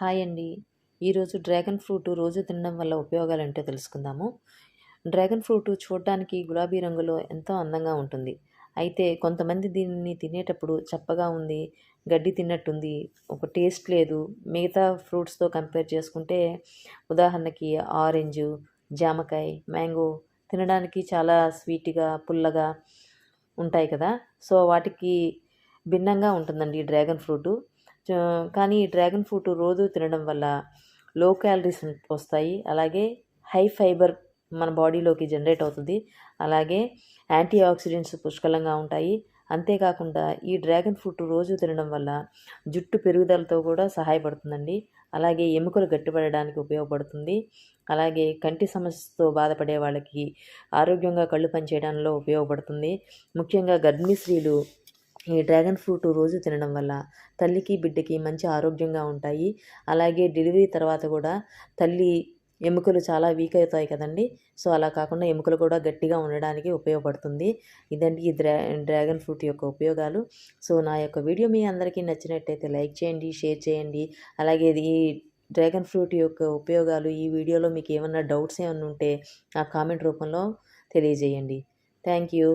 Hi అండి. ఈరోజు dragon fruit రోజు తినడం వల్ల ఉపయోగాలు ఏంటో తెలుసుకుందాము. డ్రాగన్ ఫ్రూట్ చూడడానికి గులాబీ రంగులో ఎంతో అందంగా ఉంటుంది. అయితే కొంతమంది దీన్ని తినేటప్పుడు చప్పగా ఉంది గడ్డి తిన్నట్టుంది ఒక టేస్ట్ లేదు. మిగతా ఫ్రూట్స్తో కంపేర్ చేసుకుంటే ఉదాహరణకి ఆరెంజ్ జామకాయ మ్యాంగో తినడానికి చాలా స్వీట్గా పుల్లగా ఉంటాయి కదా. సో వాటికి భిన్నంగా ఉంటుందండి డ్రాగన్ ఫ్రూటు. కానీ ఈ డ్రాగన్ ఫ్రూట్ రోజు తినడం వల్ల లో క్యాలరీస్ వస్తాయి. అలాగే హై ఫైబర్ మన బాడీలోకి జనరేట్ అవుతుంది. అలాగే యాంటీ ఆక్సిడెంట్స్ పుష్కలంగా ఉంటాయి. అంతేకాకుండా ఈ డ్రాగన్ ఫ్రూట్ రోజు తినడం వల్ల జుట్టు పెరుగుదలతో కూడా సహాయపడుతుందండి. అలాగే ఎముకలు గట్టిపడడానికి ఉపయోగపడుతుంది. అలాగే కంటి సమస్యతో బాధపడే వాళ్ళకి ఆరోగ్యంగా కళ్ళు పనిచేయడంలో ఉపయోగపడుతుంది. ముఖ్యంగా గర్భిణీ స్త్రీలు ఈ డ్రాగన్ ఫ్రూట్ రోజు తినడం వల్ల తల్లికి బిడ్డకి మంచి ఆరోగ్యంగా ఉంటాయి. అలాగే డెలివరీ తర్వాత కూడా తల్లి ఎముకలు చాలా వీక్ అవుతాయి కదండి. సో అలా కాకుండా ఎముకలు కూడా గట్టిగా ఉండడానికి ఉపయోగపడుతుంది. ఇదండి ఈ డ్రా డ్రాగన్ ఫ్రూట్ యొక్క ఉపయోగాలు. సో నా యొక్క వీడియో మీ అందరికీ నచ్చినట్టయితే లైక్ చేయండి షేర్ చేయండి. అలాగే ఈ డ్రాగన్ ఫ్రూట్ యొక్క ఉపయోగాలు ఈ వీడియోలో మీకు ఏమన్నా డౌట్స్ ఏమన్నా ఉంటే ఆ కామెంట్ రూపంలో తెలియజేయండి. Thank you.